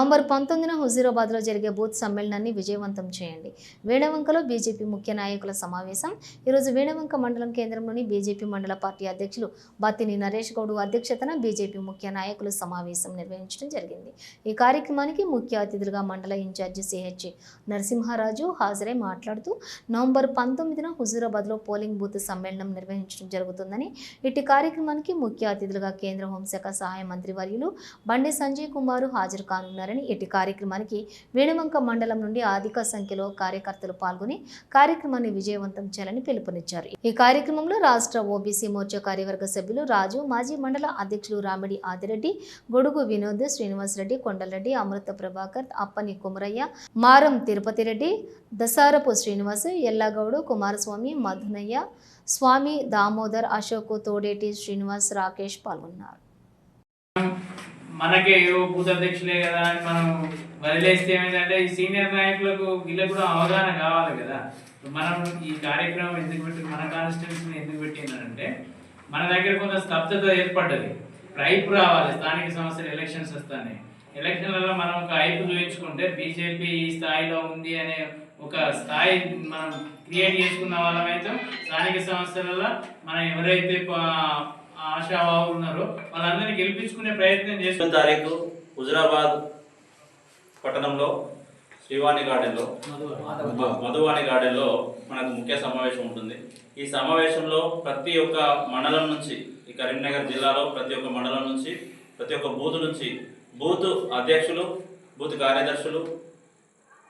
November పంతొమ్మిదిన హుజీరాబాద్లో జరిగే booth సమ్మేళనాన్ని విజయవంతం చేయండి. వేణవంకలో బీజేపీ ముఖ్య నాయకుల సమావేశం. ఈరోజు వేణవంక మండలం కేంద్రంలోని బీజేపీ మండల పార్టీ అధ్యక్షులు బత్తిని నరేష్ గౌడ్ అధ్యక్షతన బీజేపీ ముఖ్య నాయకుల సమావేశం నిర్వహించడం జరిగింది. ఈ కార్యక్రమానికి ముఖ్య అతిథులుగా మండల ఇన్ఛార్జి సిహెచ్ నరసింహారాజు హాజరై మాట్లాడుతూ నవంబర్ పంతొమ్మిదిన హుజూరాబాద్లో పోలింగ్ బూత్ సమ్మేళనం నిర్వహించడం జరుగుతుందని ఇటు కార్యక్రమానికి ముఖ్య అతిథులుగా కేంద్ర హోంశాఖ సహాయ మంత్రి వర్యులు బండి సంజయ్ కుమార్ హాజరు కానున్నారని ఇటు కార్యక్రమానికి వేణువంక మండలం నుండి అధిక సంఖ్యలో కార్యకర్తలు పాల్గొని కార్యక్రమాన్ని విజయవంతం చేయాలని పిలుపునిచ్చారు. ఈ కార్యక్రమంలో రాష్ట్ర ఓబీసీ మోర్చా కార్యవర్గ సభ్యులు రాజు మాజీ మండల అధ్యక్షులు రామిడి ఆదిరెడ్డి గొడుగు వినోద్ శ్రీనివాసరెడ్డి కొండలరెడ్డి అమృత ప్రభాకర్ అప్పని కుమరయ్య మారం తిరుపతి రెడ్డి దసారపు శ్రీనివాస్ ఎల్లాగౌడు కుమారస్వామి మధునయ్య స్వామి దామోదర్ అశోక్ తోడేటి శ్రీనివాస్ రాకేష్ పాల్గొన్నారు. మనకే ఏవో బూత్ అధ్యక్షులే కదా అని మనం వదిలేస్తే ఏమైందంటే ఈ సీనియర్ నాయకులకు వీళ్ళకు కూడా అవగాహన కావాలి కదా. మనం ఈ కార్యక్రమం ఎందుకు పెట్టి మన కాన్స్టిట్యూన్సీని ఎందుకు పెట్టిందంటే మన దగ్గర కొంత స్తబ్దత ఏర్పడ్డది. ఇప్పుడు రావాలి స్థానిక సంస్థలు ఎలక్షన్స్ వస్తాయి ఎలక్షన్లలో మనం ఒక ఐపు చూపించుకుంటే బీజేపీ ఈ స్థాయిలో ఉంది అనే ఒక స్థాయి మనం క్రియేట్ చేసుకున్న వాళ్ళమైతే స్థానిక సంస్థలలో మనం ఎవరైతే ఆశావాహులు ఉన్నారో వాళ్ళందరినీ గెలిపించుకునే ప్రయత్నం చేస్తున్న తారీఖు హుజరాబాద్ పట్టణంలో శ్రీవాణి గార్డెన్లో మధువాణి గార్డెన్లో మనకు ముఖ్య సమావేశం ఉంటుంది. ఈ సమావేశంలో ప్రతి ఒక్క మండలం నుంచి ఈ కరీంనగర్ జిల్లాలో ప్రతి ఒక్క మండలం నుంచి ప్రతి ఒక్క బూత్ నుంచి బూత్ అధ్యక్షులు బూత్ కార్యదర్శులు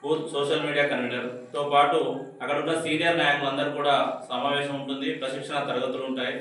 బూత్ సోషల్ మీడియా కన్వీనర్తో పాటు అక్కడ ఉన్న సీనియర్ నాయకులందరూ కూడా సమావేశం ఉంటుంది. ప్రశిక్షణ తరగతులు ఉంటాయి.